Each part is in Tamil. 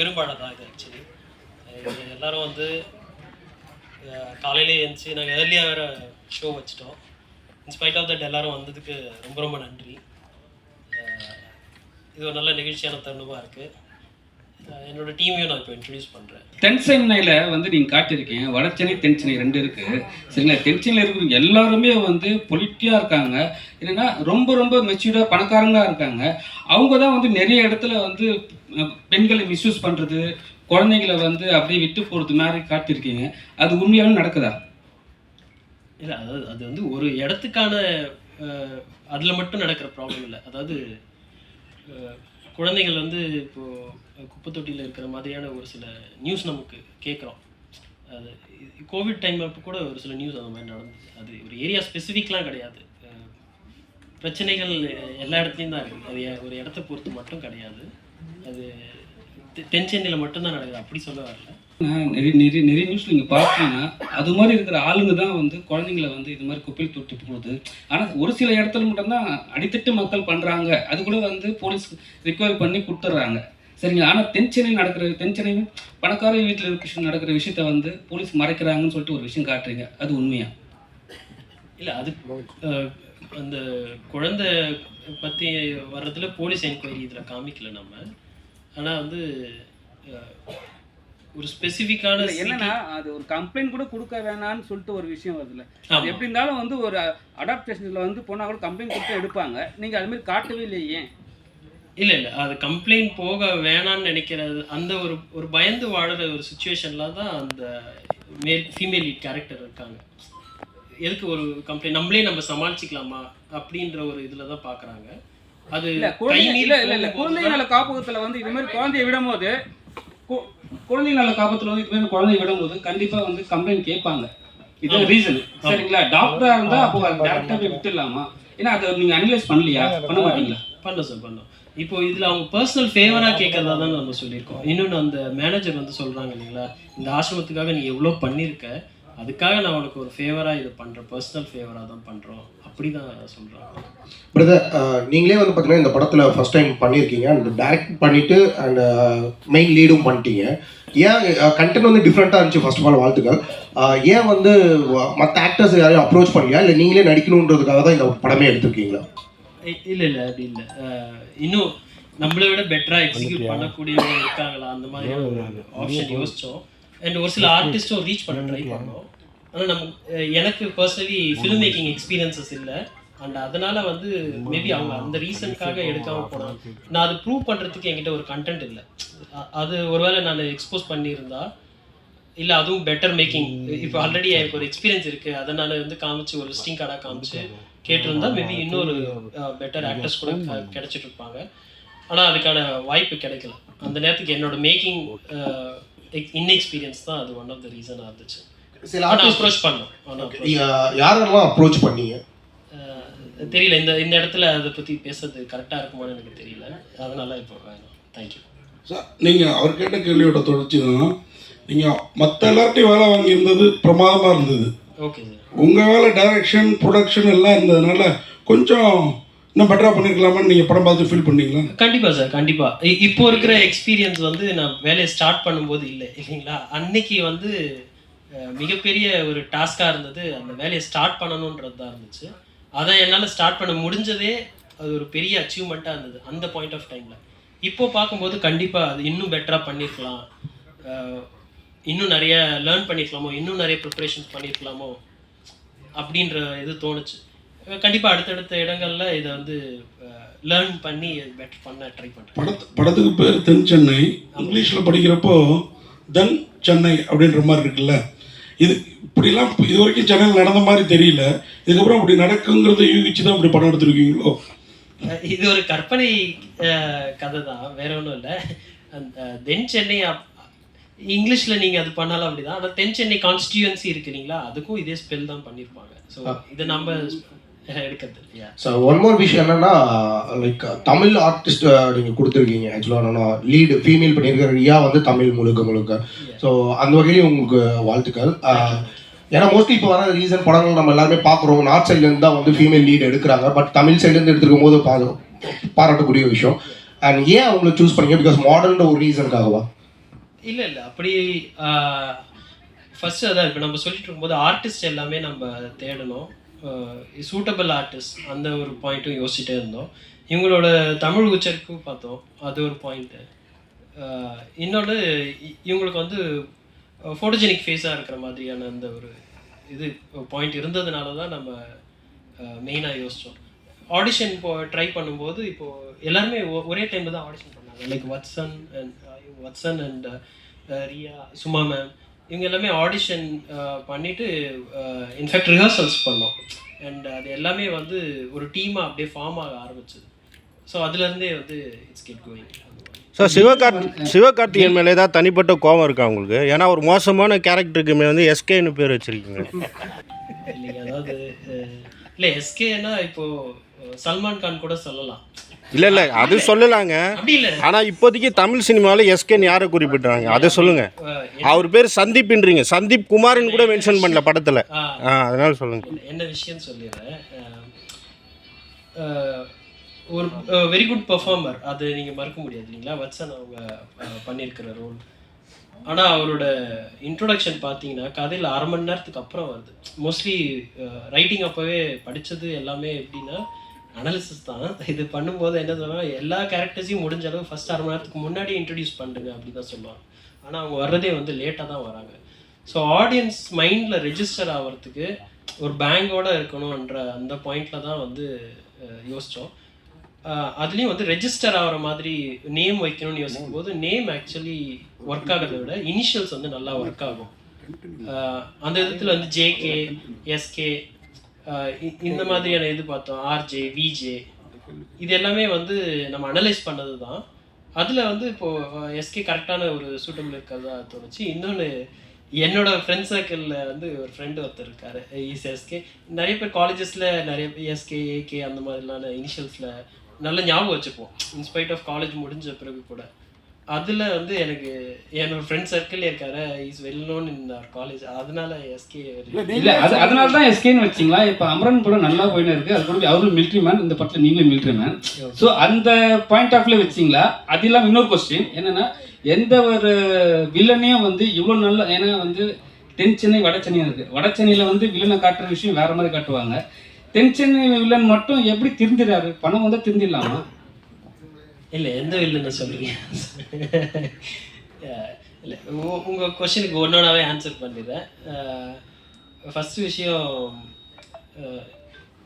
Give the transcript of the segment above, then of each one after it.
பெரும்பாடை தான் இது ஆக்சுவலி எல்லாரும் வந்து காலையிலே எழுந்துச்சு நாங்கள் ஏர்லியாக வேறு ஷோ வச்சிட்டோம். இன்ஸ்பைட் ஆஃப் தட் எல்லாரும் வந்ததுக்கு ரொம்ப ரொம்ப நன்றி. இது ஒரு நல்ல நிகழ்ச்சியான தருணமாக இருக்குது என்னோட டீமையும் நான் இப்போ இன்ட்ரடியூஸ் பண்ணுறேன் தென் சென்னையில் வந்து நீங்கள் காட்டியிருக்கீங்க வடசென்னை தென் சென்னை ரெண்டு இருக்குது சரிங்களா? தென் சென்னையில் இருக்கிற எல்லாருமே வந்து பொலிட்டியாக இருக்காங்க. என்னென்னா ரொம்ப ரொம்ப மெச்சூர்டாக பணக்காரங்களாக இருக்காங்க. அவங்க தான் வந்து நிறைய இடத்துல வந்து பெண்களை மிஸ்யூஸ் பண்ணுறது குழந்தைங்களை வந்து அப்படியே விட்டு போகிறது மாதிரி காட்டியிருக்கீங்க. அது உண்மையாலும் நடக்குதா? இல்லை அதாவது அது வந்து ஒரு இடத்துக்கான அதில் மட்டும் நடக்கிற ப்ராப்ளம் இல்லை. அதாவது குழந்தைகள் வந்து இப்போது குப்பை தொட்டியில் இருக்கிற மாதிரியான ஒரு சில நியூஸ் நமக்கு கேட்குறோம். அது கோவிட் டைம் அப்போ கூட ஒரு சில நியூஸ் அந்த மாதிரி நடந்துச்சு அது ஒரு ஏரியா ஸ்பெசிஃபிக்லாம் கிடையாது. பிரச்சனைகள் எல்லா இடத்துலையும் தான் இருக்குது அது ஒரு இடத்த பொறுத்து மட்டும் கிடையாது. அது தென் சென்னையில் மட்டும்தான் நடக்குது. அப்படி சொல்ல வரல. நிறைய நிறைய நிறைய நியூஸ் நீங்கள் பார்த்தீங்கன்னா அது மாதிரி இருக்கிற ஆளுங்க தான் வந்து குழந்தைங்கள வந்து இது மாதிரி குப்பையில் தொட்டி போகுது ஆனால் ஒரு சில இடத்துல மட்டும்தான் அடித்தட்டு மக்கள் பண்ணுறாங்க அது கூட வந்து போலீஸ் ரிக்வயர் பண்ணி கொடுத்துட்றாங்க சரிங்களா? ஆனால் தென் சென்னை நடக்கிற தென் சென்னை பணக்கார வீட்டில் இருக்க நடக்கிற விஷயத்த வந்து போலீஸ் மறைக்கிறாங்கன்னு சொல்லிட்டு ஒரு விஷயம் காட்டுறீங்க. அது உண்மையா? இல்லை அது அந்த குழந்தை பற்றி வர்றதுல போலீஸ் என்கொயரி இதில் காமிக்கல நம்ம. ஆனால் வந்து ஒரு ஸ்பெசிஃபிக்கான என்னன்னா அது ஒரு கம்ப்ளைண்ட் கூட கொடுக்க வேணாம்னு சொல்லிட்டு ஒரு விஷயம் வருதுல்ல. அது எப்படி இருந்தாலும் வந்து ஒரு அடாப்டேஷனில் வந்து போனால் கூட கம்ப்ளைண்ட் கொடுத்து எடுப்பாங்க. நீங்கள் அது மாதிரி காட்டவே இல்லையே. ஏன் இல்லை இல்லை. அது கம்ப்ளைண்ட் போக வேணாம்னு நினைக்கிறது அந்த ஒரு ஒரு பயந்து வாழுற ஒரு சுச்சுவேஷன்ல தான் அந்த மேல் ஃபீமேல் லீட் கேரக்டர் இருக்காங்க. எதுக்கு ஒரு கம்ப்ளைண்ட் நம்மளே நம்ம சமாளிச்சுக்கலாமா? அப்படின்ற ஒரு இதில் தான் பார்க்குறாங்க அது குழந்தை இல்ல இல்ல இல்ல. போகும்போது குழந்தை நல காப்பகத்துல வந்து இது மாதிரி குழந்தைய விடும்போது கு- குழந்தை நல காப்பகத்துல வந்து இது மாதிரி குழந்தைய விடும்போது கண்டிப்பா வந்து கம்ப்ளைண்ட் கேட்பாங்க. இது ரீசன் சரிங்களா? டாக்டரா இருந்தா அப்போ டேரக்டா போய் விட்டுடலாமா? ஏன்னா அதை நீங்க அனலைஸ் பண்ணலையா? பண்ண மாட்டீங்களா? பண்ணோம் சார் பண்ணோம் இப்போ இதில் அவங்க பர்சனல் ஃபேவராக கேட்கறதா தான் நம்ம சொல்லியிருக்கோம். இன்னொன்று அந்த மேனேஜர் வந்து சொல்கிறாங்க இல்லைங்களா? இந்த ஆசிரமத்துக்காக நீ எவ்வளோ பண்ணியிருக்க? அதுக்காக நான் உனக்கு ஒரு ஃபேவராக இது பண்ணுறேன் பர்சனல் ஃபேவராக தான் பண்ணுறோம் அப்படி தான் சொல்கிறாங்க பிரதர் நீங்களே வந்து பார்த்தீங்கன்னா இந்த படத்தில் ஃபர்ஸ்ட் டைம் பண்ணியிருக்கீங்க அண்ட் டைரக்ட் பண்ணிட்டு அண்ட் மெயின் லீடும் பண்ணிட்டீங்க. ஏன் கண்டென்ட் வந்து டிஃப்ரெண்ட்டாக இருந்துச்சு ஃபர்ஸ்ட் ஆஃப் ஆல் வாழ்த்துக்கள். ஏன் வந்து மற்ற ஆக்டர்ஸ் யாரையும் அப்ரோச் பண்ணலையா? இல்லை நீங்களே நடிக்கணுன்றதுக்காக தான் இந்த படமே எடுத்திருக்கீங்களா? இல்லை இல்லை அப்படி இல்லை. இன்னும் நம்மளை விட பெட்டராக எக்ஸிக்யூட் பண்ணக்கூடியவங்க இருக்காங்களா? அந்த மாதிரி ஒரு ஆப்ஷன் யோசித்தோம் அண்ட் ஒரு சில ஆர்டிஸ்ட்டும் ரீச் பண்ண ட்ரை பண்ணோம் ஆனால் நம்ம எனக்கு பர்சனலி ஃபில்ம் மேக்கிங் எக்ஸ்பீரியன்சஸ் இல்லை. அண்ட் அதனால வந்து மேபி அவங்க அந்த ரீசனுக்காக எடுக்காம போனாங்க நான் அது ப்ரூவ் பண்ணுறதுக்கு என்கிட்ட ஒரு கண்டென்ட் இல்லை. அது ஒருவேளை நான் எக்ஸ்போஸ் பண்ணியிருந்தா இல்லை அதுவும் பெட்டர் மேக்கிங் இப்போ ஆல்ரெடி எனக்கு ஒரு எக்ஸ்பீரியன்ஸ் இருக்குது அதை நான் வந்து காமிச்சு ஒரு விசிட்டிங் கார்டாக காமிச்சு கேட்டிருந்தா மேபி இன்னொரு பெட்டர் ஆக்டர்ஸ் கூட கிடைச்சிட்டு இருப்பாங்க. ஆனால் அதுக்கான வாய்ப்பு கிடைக்கல. அந்த நேரத்துக்கு என்னோட மேக்கிங் இன்எக்ஸ்பீரியன்ஸ் தான் அது ஒன் ஆஃப் த ரீசனாக இருந்துச்சு. சில அப்ரோச் பண்ணோம் யாரெல்லாம் அப்ரோச் பண்ணீங்க? தெரியல. இந்த இந்த இடத்துல அதை பற்றி பேசுறது கரெக்டாக இருக்குமான்னு எனக்கு தெரியல. அதனால இப்போ வேணாம். தேங்க்யூ சார் நீங்கள் அவர் கேட்ட கேள்வியோட தொடர்ச்சி தான் நீங்கள் மற்ற எல்லார்ட்டையும் வேலை வாங்கியிருந்தது பிரமாதமாக இருந்தது. ஓகே சார் உங்கள் வேலை டைரக்ஷன் ப்ரொடக்ஷன் எல்லாம் இருந்ததுனால கொஞ்சம் இன்னும் பெட்டராக பண்ணியிருக்கலாமான்னு நீங்கள் படம் பார்த்து ஃபீல் பண்ணீங்களா? கண்டிப்பா சார் கண்டிப்பா. இப்போ இருக்கிற எக்ஸ்பீரியன்ஸ் வந்து நான் வேலையை ஸ்டார்ட் பண்ணும்போது இல்லை இல்லைங்களா? அன்னைக்கு வந்து மிகப்பெரிய ஒரு டாஸ்காக இருந்தது அந்த வேலையை ஸ்டார்ட் பண்ணணுன்றது தான் இருந்துச்சு. அதை என்னால் ஸ்டார்ட் பண்ண முடிஞ்சதே அது ஒரு பெரிய அச்சீவ்மெண்ட்டாக இருந்தது அந்த பாயிண்ட் ஆஃப் டைமில் இப்போ பார்க்கும்போது கண்டிப்பாக அது இன்னும் பெட்டராக பண்ணியிருக்கலாம் இன்னும் நிறைய லேர்ன் பண்ணியிருக்கலாமோ இன்னும் நிறைய ப்ரிப்பரேஷன்ஸ் பண்ணியிருக்கலாமோ அப்படின்ற இது தோணுச்சு. கண்டிப்பாக அடுத்தடுத்த இடங்கள்ல இதை வந்து லேர்ன் பண்ணி பெட்டர் பண்ண ட்ரை பண்ணுறேன் படத்து படத்துக்கு பேர் தென் சென்னை. இங்கிலீஷில் படிக்கிறப்போ தென் சென்னை அப்படின்ற மாதிரி இருக்குல்ல. இது இப்படிலாம் இது வரைக்கும் சென்னையில் நடந்த மாதிரி தெரியல. இதுக்கப்புறம் அப்படி நடக்குங்கிறத யூகிச்சு தான் அப்படி படம் எடுத்திருக்கீங்களோ? இது ஒரு கற்பனை கதை தான் வேற ஒன்றும் இல்லை. அந்த தென் சென்னை இங்கிலீஷில் நீங்கள் அது பண்ணாலும் அப்படிதான். ஆனால் தென் சென்னை கான்ஸ்டியூன்சி இருக்கு இல்லைங்களா அதுக்கும் இதே ஸ்பெல் தான் பண்ணியிருப்பாங்க ஸோ இதை நம்ம எடுக்கிறது ஸோ ஒன் மோர் விஷயம் என்னன்னா லைக் தமிழ் ஆர்டிஸ்ட் நீங்கள் கொடுத்துருக்கீங்க ஆக்சுவலாக என்னன்னா லீடு ஃபீமேல் பண்ணியிருக்கிற ரியா வந்து தமிழ் முழுக்க முழுக்க. ஸோ அந்த வகையிலையும் உங்களுக்கு வாழ்த்துக்கள். Uh, ஏன்னா மோஸ்ட்லி இப்போ வர ரீசன் படங்கள் நம்ம எல்லாருமே பார்க்குறோம். நார்த் சைட்லேருந்து தான் வந்து ஃபீமேல் லீட் எடுக்கிறாங்க. பட் தமிழ் சைட்லேருந்து எடுத்துருக்கும் போது பா பாராட்டக்கூடிய விஷயம். அண்ட் ஏன் அவங்களை சூஸ் பண்ணீங்க? பிகாஸ் மாடர்ன்ற ஒரு ரீசனுக்காகவா இல்லை இல்லை. அப்படி ஃபஸ்ட்டு அதான் இப்போ நம்ம சொல்லிட்டு இருக்கும்போது ஆர்டிஸ்ட் எல்லாமே நம்ம தேடணும். சூட்டபிள் ஆர்டிஸ்ட் அந்த ஒரு பாயிண்ட்டும் யோசிச்சுட்டே இருந்தோம். இவங்களோட தமிழ் உச்சரிப்பு பார்த்தோம். அது ஒரு பாயிண்ட்டு இன்னொன்று இவங்களுக்கு வந்து ஃபோட்டோஜெனிக் ஃபேஸாக இருக்கிற மாதிரியான அந்த ஒரு இது பாயிண்ட் இருந்ததுனால தான் நம்ம மெயினாக யோசித்தோம் ஆடிஷன் இப்போ ட்ரை பண்ணும்போது இப்போது எல்லாருமே ஒரே டைமில் தான் ஆடிஷன் பண்ணாங்க. Like Vatsan and Vatsan and Riya Suma ma'am இவங்க எல்லாமே ஆடிஷன் பண்ணிவிட்டு இன்ஃபேக்ட் ரிஹர்சல்ஸ் பண்ணோம். அண்ட் அது எல்லாமே வந்து ஒரு டீமாக அப்படியே ஃபார்ம் ஆக ஆரம்பிச்சது. ஸோ அதுலேருந்தே வந்து it's get going sir Sivakarthi Sivakarthikeyan மேலே ஏதாவது தனிப்பட்ட கோவம் இருக்கா உங்களுக்கு? ஏன்னா ஒரு மோசமான கேரக்டருக்கு மேலே வந்து எஸ்கேன்னு பேர் வச்சிருக்கீங்க இல்லைங்க அதாவது இல்லை எஸ்கேனா இப்போ அஹ், சல்மான் கான் கூட சொல்லலாம். இல்லை இல்லை அது சொல்லலாங்க. ஆனால் இப்போதைக்கு தமிழ் சினிமாவில் எஸ்கேன்னு யாரை குறிப்பிட்றாங்க? அதை சொல்லுங்க. அவர் பேர் சந்தீப்ன்றீங்க. சந்தீப் குமார்னு கூட மென்ஷன் பண்ணல படத்தில். அதனால சொல்லுங்க. என்ன விஷயம் சொல்லிடுறேன். ஒரு வெரி குட் பெர்ஃபார்மர் அது நீங்கள் மறக்க முடியாது இல்லைங்களா? வத்சன் அவங்க பண்ணியிருக்கிற ரோல் ஆனால் அவரோட இன்ட்ரோடக்ஷன் பார்த்தீங்கன்னா கதையில் அரை மணி நேரத்துக்கு அப்புறம் வருது. மோஸ்ட்லி ரைட்டிங் அப்போவே படித்தது எல்லாமே எப்படின்னா அனாலிசிஸ் தான். இது பண்ணும்போது என்ன சொல்லுவாங்க எல்லா கேரக்டர்ஸையும் முடிஞ்ச அளவு ஃபஸ்ட் அரை மணி நேரத்துக்கு முன்னாடி இன்ட்ரடியூஸ் பண்ணுங்க அப்படி தான் சொல்லுவாங்க. ஆனால் அவங்க வர்றதே வந்து லேட்டாக தான் வராங்க. ஸோ ஆடியன்ஸ் மைண்டில் ரெஜிஸ்டர் ஆகிறதுக்கு ஒரு பேங்கோட இருக்கணுன்ற அந்த பாயிண்ட்ல தான் வந்து யோசித்தோம் அதுலேயும் வந்து ரெஜிஸ்டர் ஆகிற மாதிரி நேம் வைக்கணும்னு யோசிக்கும் போது நேம் ஆக்சுவலி ஒர்க் ஆகிறத விட இனிஷியல்ஸ் வந்து நல்லா ஒர்க் ஆகும். அந்த விதத்தில் வந்து ஜேகே எஸ்கே இந்த மாதிரியான இது பார்த்தோம். ஆர்ஜே விஜே இது எல்லாமே வந்து நம்ம அனலைஸ் பண்ணது தான் அதில் வந்து இப்போது எஸ்கே கரெக்டான ஒரு சூட்டபிள் இருக்கிறதா தோணுச்சு. இன்னொன்று என்னோட ஃப்ரெண்ட் சர்க்கிளில் வந்து ஒரு ஃப்ரெண்டு ஒருத்தர் இருக்காரு. இஸ் எஸ்கே நிறைய பேர் காலேஜஸில் நிறைய பேர் எஸ்கே ஏகே அந்த மாதிரிலான இனிஷியல்ஸில் நல்ல ஞாபகம் வச்சுப்போம். இன்ஸ்பைட் ஆஃப் காலேஜ் முடிஞ்ச பிறகு கூட. அதில் வந்து எனக்கு என்னோட ஃப்ரெண்ட் சர்க்கிள் இருக்காரு. இஸ் வெல் நோன் இன் அவர் காலேஜ் அதனால எஸ்கே இல்ல அது அதனால தான் எஸ்கேன்னு வச்சிங்களா? இப்போ அமரன் படம் நல்லா போயின்னு இருக்கு. அது கூட அவரும் மிலிட்ரி மேன் இந்த படத்தில் நீங்களும் மிலிட்ரி மேன் ஸோ அந்த பாயிண்ட் ஆஃப் வியூ வச்சிங்களா? அது இல்லாமல் இன்னொரு கொஸ்டின் என்னன்னா எந்த ஒரு வில்லனையும் வந்து இவ்வளோ நல்ல ஏன்னா வந்து தென் சென்னை வட சென்னை இருக்கு. வட சென்னையில் வந்து வில்லனை காட்டுற விஷயம் வேற மாதிரி காட்டுவாங்க. தென் சென்னை வில்லன் மட்டும் எப்படி திருந்திறாரு? பணம் வந்தால் திருந்திடலாமா? இல்லை எந்த வில்லுன்னு சொல்கிறீங்க இல்லை உ- உங்கள் கொஷனுக்கு ஒன்னொன்னாவே ஆன்சர் பண்ணிடுறேன். Uh, ஃபஸ்ட் விஷயம் uh,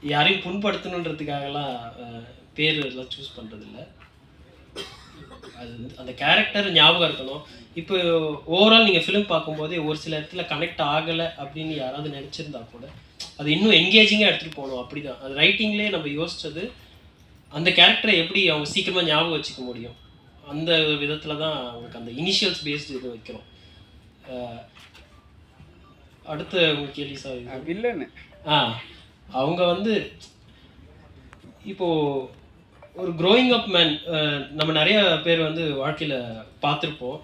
யாரையும் புண்படுத்தணுன்றதுக்காகலாம் uh, பேர் எல்லாம் சூஸ் பண்ணுறதில்ல அது அந்த கேரக்டர் ஞாபகம் இருக்கணும். இப்போ ஓவரால் நீங்கள் ஃபிலிம் பார்க்கும்போதே ஒரு சில இடத்துல கனெக்ட் ஆகலை அப்படின்னு யாராவது நினச்சிருந்தா கூட அது இன்னும் என்கேஜிங்காக எடுத்துகிட்டு போகணும். அப்படி தான் அது ரைட்டிங்லேயே நம்ம யோசிச்சது அந்த கேரக்டரை எப்படி அவங்க சீக்கிரமாக ஞாபகம் வச்சுக்க முடியும்? அந்த விதத்தில் தான் அவங்களுக்கு அந்த இனிஷியல்ஸ் பேஸ்டு இது வைக்கிறோம். அடுத்த உங்க கேள்வி சார் வில்லனு ஆ அவங்க வந்து இப்போ ஒரு க்ரோயிங் அப் மேன் நம்ம நிறைய பேர் வந்து வாழ்க்கையில் பார்த்துருப்போம்.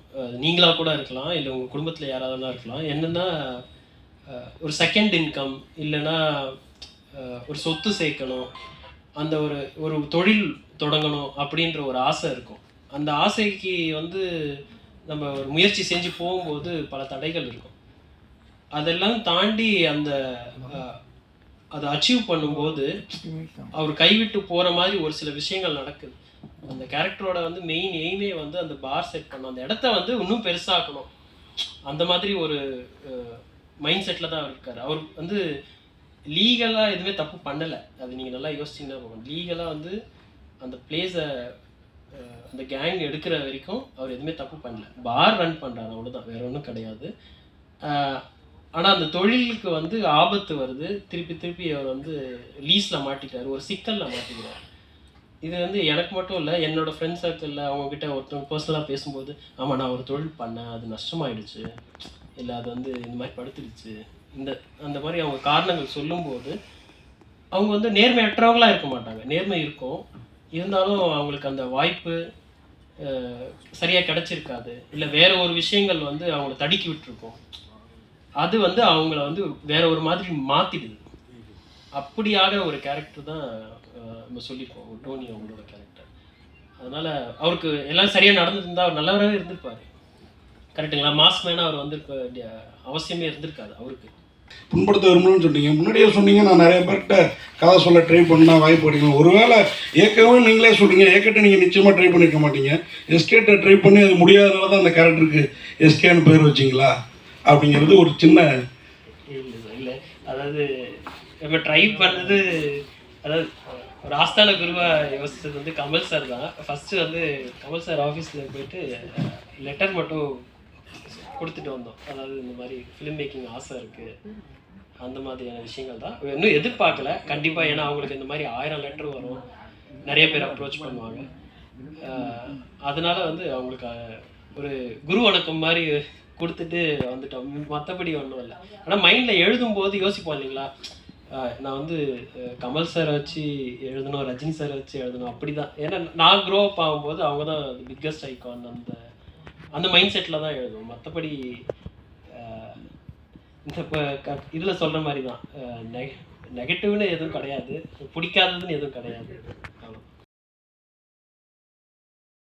நீங்களாக கூட இருக்கலாம் இல்லை உங்கள் குடும்பத்தில் யாராவதுனா இருக்கலாம். என்னென்னா ஒரு செகண்ட் இன்கம் இல்லைன்னா ஒரு சொத்து சேர்க்கணும். அந்த ஒரு ஒரு தொழில் தொடங்கணும் அப்படின்ற ஒரு ஆசை இருக்கும். அந்த ஆசைக்கு வந்து நம்ம ஒரு முயற்சி செஞ்சு போகும்போது பல தடைகள் இருக்கும். அதெல்லாம் தாண்டி அந்த அதை அச்சீவ் பண்ணும்போது அவர் கைவிட்டு போற மாதிரி ஒரு சில விஷயங்கள் நடக்குது. அந்த கேரக்டரோட வந்து மெயின் எய்மே வந்து அந்த பார் செட் பண்ணும் அந்த இடத்த வந்து இன்னும் பெருசாக்கணும். அந்த மாதிரி ஒரு மைண்ட் செட்டில் தான் அவர் இருக்காரு. அவர் வந்து லீகலாக எதுவுமே தப்பு பண்ணலை. அது நீங்கள் நல்லா யோசிச்சிங்கன்னா லீகலாக வந்து அந்த பிளேஸை அந்த கேங் எடுக்கிற வரைக்கும் அவர் எதுவுமே தப்பு பண்ணல. பார் ரன் பண்ணுறாரு அவ்வளோதான் வேற ஒன்றும் கிடையாது. ஆனால் அந்த தொழிலுக்கு வந்து ஆபத்து வருது. திருப்பி திருப்பி அவர் வந்து லீஸில் மாட்டிக்கிறார். ஒரு சிக்கலில் மாட்டிக்கிறார். இது வந்து எனக்கு மட்டும் இல்லை என்னோடய ஃப்ரெண்ட்ஸ் சர்க்கிளில் அவங்கக்கிட்ட ஒருத்தவங்க பர்சனலாக பேசும்போது ஆமாம் நான் ஒரு தொழில் பண்ணேன். அது நஷ்டமாயிடுச்சு. இல்லை அது வந்து இந்த மாதிரி படுத்துடுச்சு. இந்த அந்த மாதிரி அவங்க காரணங்கள் சொல்லும்போது அவங்க வந்து நேர்மையற்றவங்களாக இருக்க மாட்டாங்க. நேர்மை இருக்கும். இருந்தாலும் அவங்களுக்கு அந்த வாய்ப்பு சரியாக கிடச்சிருக்காது. இல்லை வேற ஒரு விஷயங்கள் வந்து அவங்கள தடுக்கி விட்டுருக்கோம். அது வந்து அவங்கள வந்து வேற ஒரு மாதிரி மாற்றிடுது அப்படியாக ஒரு கேரக்டர் தான் நம்ம சொல்லியிருக்கோம். டோனி அவங்களோட கேரக்டர் அதனால அவருக்கு எல்லாம் சரியாக நடந்துருந்தா அவர் நல்லவராகவே இருந்திருப்பார். கரெக்டுங்களா மாஸ் மேனாக அவர் வந்திருக்க வேண்டிய அவசியமே இருந்திருக்காது அவருக்கு. புண்படுத்த விரும்பணும்னு சொன்னீங்க முன்னாடியே சொன்னீங்க நான் நிறைய பேர்கிட்ட கதை சொல்ல ட்ரை பண்ணால் வாய்ப்பு கிடைக்கும் ஒருவேளை ஏற்கனவே நீங்களே சொல்கிறீங்க ஏற்கிட்ட நீங்கள் நிச்சயமாக ட்ரை பண்ணிக்க மாட்டீங்க. எஸ்கேட்டை ட்ரை பண்ணி அது முடியாதனால தான் அந்த கேரக்டருக்கு எஸ்கேன்னு பேர் வச்சிங்களா? அப்படிங்கிறது ஒரு சின்ன இல்லை அதாவது நம்ம ட்ரை பண்ணது அதாவது ஒரு ஆஸ்தான குருவாக யோசித்தது வந்து கமல் சார் தான். ஃபஸ்ட்டு வந்து கமல் சார் ஆஃபீஸில் போயிட்டு லெட்டர் மட்டும் கொடுத்துட்டு வந்தோம். அதாவது இந்த மாதிரி ஃபிலிம் மேக்கிங் ஆசை இருக்குது அந்த மாதிரியான விஷயங்கள் தான். இன்னும் எதிர்பார்க்கல. கண்டிப்பாக ஏன்னா அவங்களுக்கு இந்த மாதிரி ஆயிரம் லெட்டர் வரும். நிறைய பேர் அப்ரோச் பண்ணுவாங்க. அதனால வந்து அவங்களுக்கு ஒரு குரு வணக்கம் மாதிரி கொடுத்துட்டு வந்துட்டோம். மற்றபடி ஒன்றும் இல்லை. ஆனால் மைண்டில் எழுதும்போது யோசிப்போம் இல்லைங்களா? நான் வந்து கமல் சாரை வச்சு எழுதணும் ரஜினி சாரை வச்சு எழுதணும். அப்படி தான் ஏன்னா நான் க்ரோ அப் ஆகும்போது அவங்க தான் பிக்கஸ்ட் ஐக்கான் அந்த அந்த மைண்ட் செட்டில் தான் எழுதுவோம். மற்றபடி இந்த இப்போ க இதில் சொல்கிற மாதிரி தான் நெகட்டிவ்னு எதுவும் கிடையாது. பிடிக்காததுன்னு எதுவும் கிடையாது.